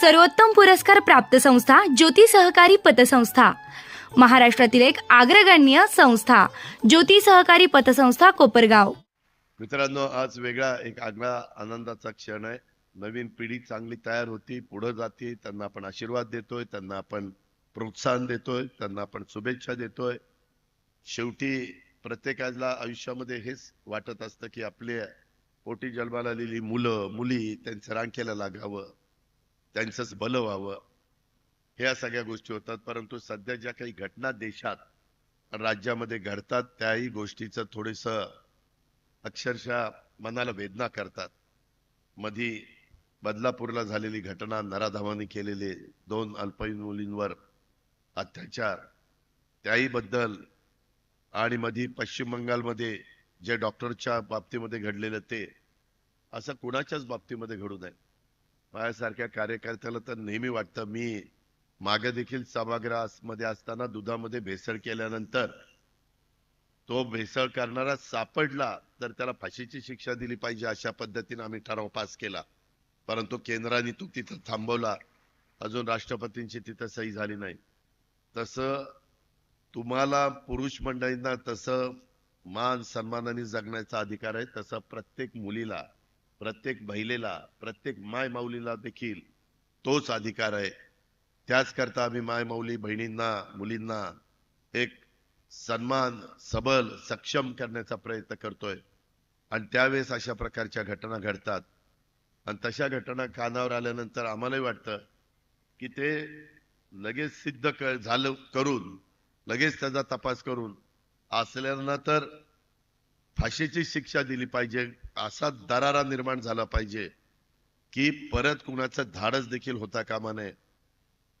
सर्वोत्तम पुरस्कार प्राप्त संस्था ज्योती सहकारी पतसंस्था. महाराष्ट्रातील एक अग्रगण्य संस्था ज्योती सहकारी पतसंस्था कोपरगाव. मित्रांनो आज वेगळा एक आगळा आनंदाचा क्षण आहे. नवीन पिढी चांगली तयार होती पुढे जाते त्यांना आपण आशीर्वाद देतोय त्यांना आपण प्रोत्साहन देतोय त्यांना आपण शुभेच्छा देतोय. शेवटी प्रत्येकाला आयुष्यामध्ये हेच वाटत असतं की आपले पोटी जन्माला आलेली मुलं मुली त्यांचं रांकेला लागावं. त्यांचंच भलं व्हावं. ह्या सगळ्या गोष्टी होतात परंतु सध्या ज्या काही घटना देशात राज्यामध्ये घडतात त्याही गोष्टीचं थोडस अक्षरशः मनाला वेदना करतात. मधी बदलापूरला झालेली घटना नराधावाने केलेले दोन अल्पवयीन मुलींवर अत्याचार त्याही बद्दल आणि मधी पश्चिम बंगालमध्ये जे डॉक्टरच्या बाबतीमध्ये घडलेलं ते असं कुणाच्याच बाबतीमध्ये घडू नये. माझ्यासारख्या कार्यकर्त्याला तर नेहमी वाटतं मी मागे देखील सभागृहामध्ये असताना दुधामध्ये भेसळ केल्यानंतर तो भेसळ करणारा सापडला तर त्याला फाशीची शिक्षा दिली पाहिजे अशा पद्धतीने आम्ही ठराव पास केला. परंतु केंद्राने तो तिथं थांबवला. अजून राष्ट्रपतींची तिथं सही झाली नाही. तसं तुम्हाला पुरुष मंडळींना तसं मान सन्मानाने जगण्याचा अधिकार आहे तसं प्रत्येक मुलीला प्रत्येक महिलेला प्रत्येक माय माऊलीला देखील तोच अधिकार आहे. त्याच करता आम्ही माय माऊली बहिणींना मुलींना एक सन्मान सबल सक्षम करण्याचा प्रयत्न करतोय. आणि त्यावेळेस अशा प्रकारच्या घटना घडतात. आणि तशा घटना कानावर आल्यानंतर आम्हालाही वाटतं की ते लगेच सिद्ध क- झालं करून लगेच त्याचा तपास करून असल्यांना तर फाशीची शिक्षा दिली पाहिजे असा दरारा निर्माण झाला पाहिजे की परत कुणाचं धाडस देखील होता कामा नये.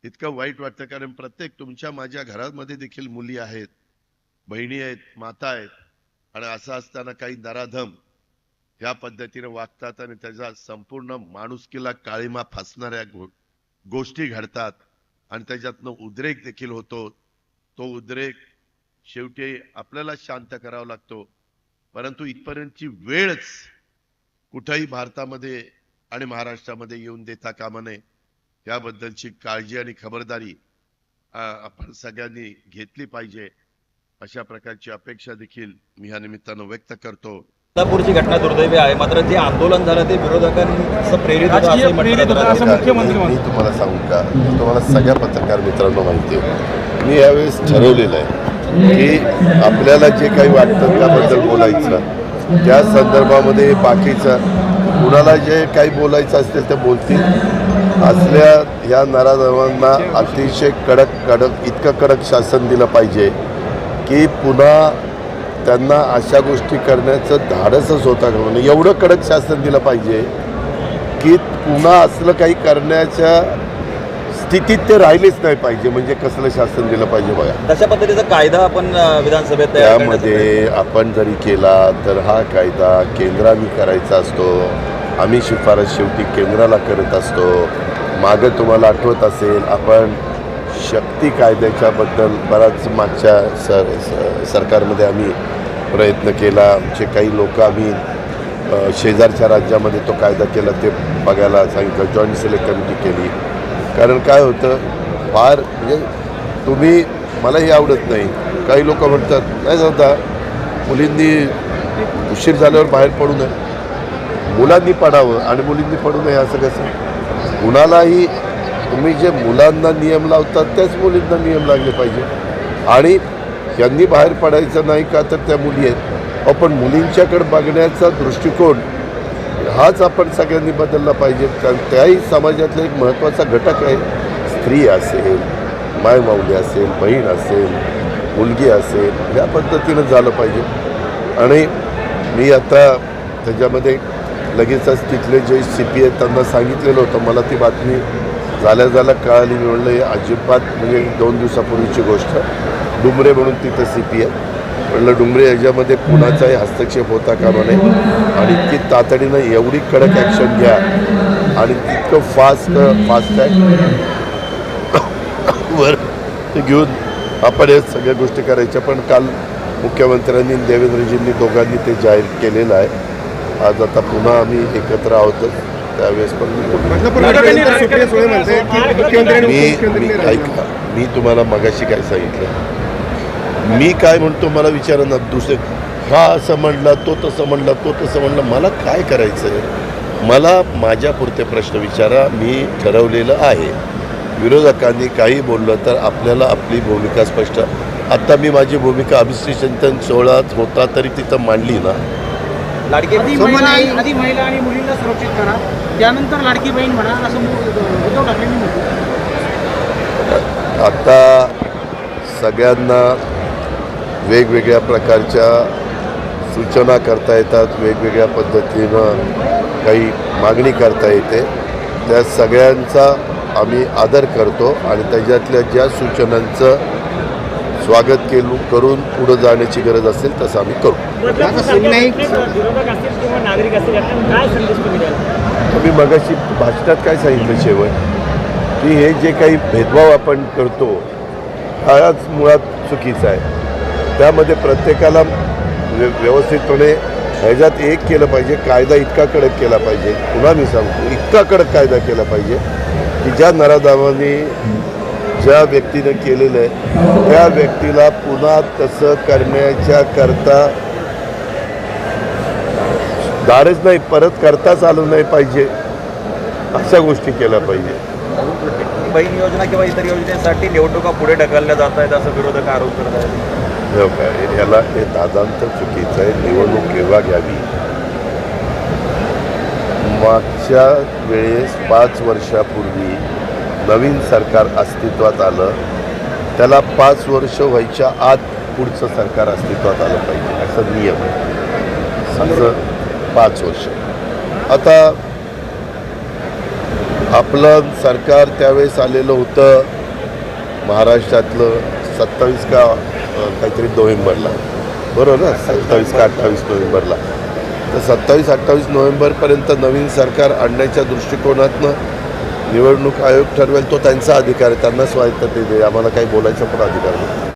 इतकं वाईट वाटतं कारण प्रत्येक तुमच्या माझ्या घरामध्ये देखील मुली आहेत बहिणी आहेत माता आहेत आणि असं असताना काही नराधम ह्या पद्धतीने वागतात आणि त्याचा संपूर्ण माणुसकीला काळीमा फासणाऱ्या गो गोष्टी घडतात आणि त्याच्यातनं उद्रेक देखील होतो. तो उद्रेक शेवटी आपल्याला शांत करावा लागतो. परंतु इथपर्यंतची वेळच कुठंही भारतामध्ये आणि महाराष्ट्रामध्ये येऊन देता कामा नये याबद्दलची काळजी आणि खबरदारी आपण सगळ्यांनी घेतली पाहिजे. अशा प्रकारची अपेक्षा देखील मी ह्या निमित्तानं व्यक्त करतो. बदलापूरची घटना दुर्दैवी आहे. मात्र जे आंदोलन झालं ते विरोधकांचं प्रेरित मी- म्हणतात. तुम्हाला सांगू का? तुम्हाला सगळ्या पत्रकार मित्रांनो माहिती आहे. मी यावेळेस ठरवलेलं आहे की आपल्याला जे काही वाटतं त्याबद्दल बोलायचं. त्या संदर्भामध्ये बाकीचं कुणाला जे काही बोलायचं असेल ते बोलतील. असल्या ह्या नराधमांना अतिशय कडक कडक इतकं कडक शासन दिलं पाहिजे की पुन्हा त्यांना अशा गोष्टी करण्याचं धाडसच होता का म्हणून एवढं कडक शासन दिलं पाहिजे की पुन्हा असलं काही करण्याच्या स्थितीत ते राहिलेच नाही पाहिजे म्हणजे कसलं शासन दिलं पाहिजे बघा. तशा पद्धतीचा कायदा आपण अं, विधानसभेत तयार करण्याचा प्रयत्न- त्यामध्ये आपण जरी केला तर हा कायदा केंद्राने करायचा असतो. आम्ही शिफारस शेवटी केंद्राला करत असतो. मागं तुम्हाला आठवत असेल आपण शक्ती कायद्याच्या बद्दल बराच मागच्या सर स- सरकारमध्ये आम्ही प्रयत्न केला. आमचे काही लोक आम्ही अ, शेजारच्या राज्यामध्ये तो कायदा केला ते बघायला सांगितलं. जॉईंट सिलेक्ट कमिटी केली. कारण काय होतं फार म्हणजे तुम्ही मलाही आवडत नाही. काही लोक म्हणतात नाही सांगता मुलींनी उशीर झाल्यावर बाहेर पडू नये. मुलांनी पडावं आणि मुलींनी पडू नये असं कसं? कुणालाही तुम्ही जे मुलांना नियम लावतात त्याच मुलींना नियम लागले पाहिजे. आणि यांनी बाहेर पडायचं नाही का तर त्या मुली आहेत. अहो, पण मुलींच्याकडे बघण्याचा दृष्टिकोन हाच आपण सगळ्यांनी बदलला पाहिजे. कारण त्याही समाजातला एक महत्त्वाचा घटक आहे. स्त्री असेल मायमाऊली असेल बहीण असेल मुलगी असेल ह्या पद्धतीनं झालं पाहिजे. आणि मी आता त्याच्यामध्ये लगेचच तिथले जे सी पी आहेत त्यांना सांगितलेलं होतं. मला ती बातमी झाल्या झाल्या कळाली मिळलं. म्हणलं हे अजिबात म्हणजे दोन दिवसापूर्वीची गोष्ट. डुमरे म्हणून तिथं सी पी आहे म्हणलं डुमरे याच्यामध्ये कुणाचाही हस्तक्षेप होता कामा नये आणि इतकी तातडीनं एवढी कडक ॲक्शन घ्या आणि तितकं फास्ट फास्ट वर घेऊन आपण या सगळ्या गोष्टी करायच्या. पण काल मुख्यमंत्र्यांनी देवेंद्रजींनी दोघांनी ते जाहीर केलेलं आहे. आज आता पुन्हा आम्ही एकत्र आहोत. त्यावेळेस पण मी की. ऐका मी तुम्हाला मगाशी काय सांगितलं? मी काय म्हणतो मला विचारा ना दुसरे. हा असं म्हणला तो तसं म्हणला तो तसं म्हणला. मला काय करायचं आहे मला माझ्या पुरते प्रश्न विचारा मी ठरवलेलं आहे. विरोधकांनी काही बोललं तर आपल्याला आपली भूमिका स्पष्ट. आत्ता मी माझी भूमिका अभिषेचन सोहळ्यात होता तरी तिथं मांडली ना. लाडके आधी महिला आधी महिला आणि मुलींना सुरक्षित करा. त्यानंतर लाडकी बहीण म्हणा असं मु- उद्धव ठाकरेंनी म्हटलं. आता सगळ्यांना वेगवेगळ्या प्रकारच्या सूचना करता येतात वेगवेगळ्या पद्धतीनं काही मागणी करता येते. त्या सगळ्यांचा आम्ही आदर करतो आणि त्याच्यातल्या ज्या सूचनांचं स्वागत केलं करून पुढं जाण्याची गरज असेल तसं आम्ही करू. तुम्ही मी मगाशी भाषणात काय सांगितलं शेवट? की हे जे काही भेदभाव आपण करतो हाच मुळात चुकीचा आहे. त्यामध्ये प्रत्येकाला म्हणजे व्यवस्थितपणे ह्याच्यात एक केलं पाहिजे कायदा इतका कडक केला पाहिजे. पुन्हा मी सांगतो इतका कडक कायदा केला पाहिजे की ज्या नराधावांनी ज्या व्यक्तीनं केलेलं आहे त्या व्यक्तीला पुन्हा तसं करण्याच्या करता दारच नाही परत करताच आलं नाही पाहिजे. अशा गोष्टी केल्या पाहिजे. बहीण योजना किंवा इतर योजनेसाठी निवडणुका पुढे ढकलल्या जात आहेत असं विरोधक आरोप करत आहेत. याला हे दादांत चुकीचं आहे निवडणूक केव्हा घ्यावी? मागच्या वेळेस पाच वर्षापूर्वी नवीन सरकार अस्तित्वात आलं त्याला पाच वर्ष व्हायच्या आत पुढचं सरकार अस्तित्वात आलं पाहिजे असं नियम आहे. असं पाच वर्ष. आता आपलं सरकार त्यावेळेस आलेलं होतं महाराष्ट्रातलं सत्तावीस का काहीतरी नोव्हेंबरला बरोबर ना? सत्तावीस का अठ्ठावीस नोव्हेंबरला तर सत्तावीस अठ्ठावीस नोव्हेंबरपर्यंत नवीन सरकार आणण्याच्या दृष्टिकोनातनं निवडणूक आयोग ठरवेल तो त्यांचा अधिकार आहे त्यांना स्वायत्तते दे. आम्हाला काही बोलायचा पण अधिकार नाही.